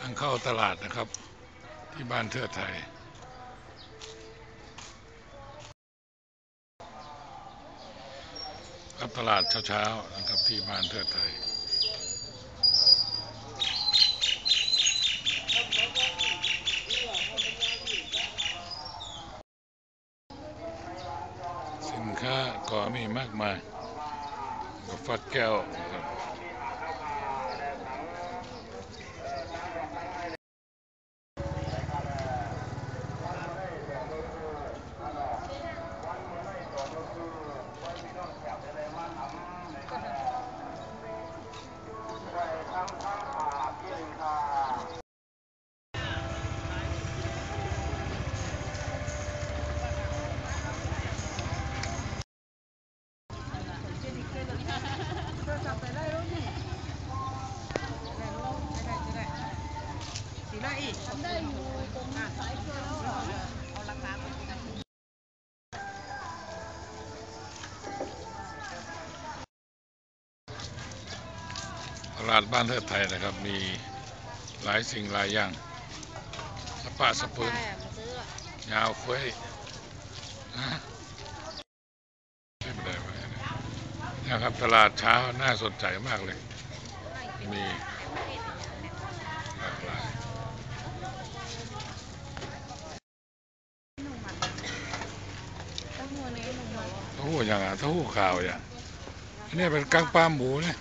ทางเข้าตลาดนะครับ ที่บ้านเทือไทย ครับตลาดเช้าๆนะครับที่บ้านเทือไทยสินค้าก็มีมากมายกับฟักแก้ว ตลาดบ้านเทิดไทยนะครับ มีหลายสิ่งหลายอย่างสปะสปืนยาวเฟ้ยฮะไม่ได้ไว้นะ นะครับ ตลาดเช้าน่าสนใจมากเลย มีหลากหลายเต้าหู้ยังอะเต้าหู้ขาวอย่างอันนี้เป็นกังปลาหมูเนี่ย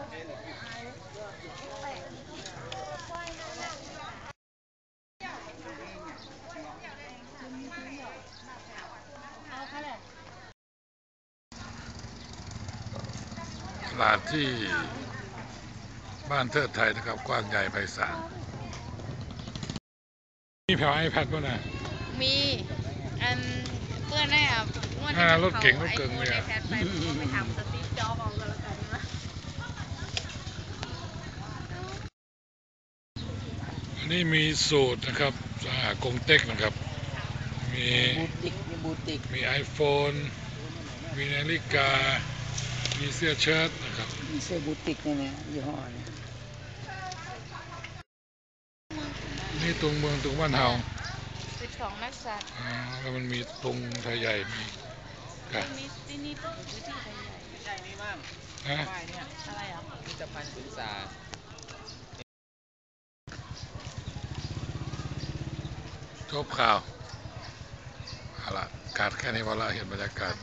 ตลาดที่บ้านเทิดไทยนะครับ กว้างใหญ่ไพศาลมีแผวไอแพดป่ะนะ มี อันเพื่อนได้อะงวดอ่าที่รถเก๋งขารถเก๋งไอโฟนเนี่ย ไอแพดไปผมก็ไปทำสตีฟจ็อบส์เอากันแล้วกันนะ อั นนี้มีสูตรนะครับสหกงเต็กนะครับ มีบูติกมีบูติกมี iPhone มีนาฬิกา มีเสื้อเชิ้ตนะครับ มีเสื้อบูติกเนี่ยนะยี่ห้อเนี่ยนี่ตรงเมืองตรงบ้านเฮาสิบสองนักสัตว์อ่าแล้วมันมีตรงไทยใหญ่มีกะที่นี่ที่นี่ตึกหรือที่ไทยใหญ่ใช่นี่มั่งฮะป้ายเนี่ยอะไรอะพิพิธภัณฑ์ศึกษา จบข่าวเอาละการแค่นี้พอละเห็นบรรยากาศ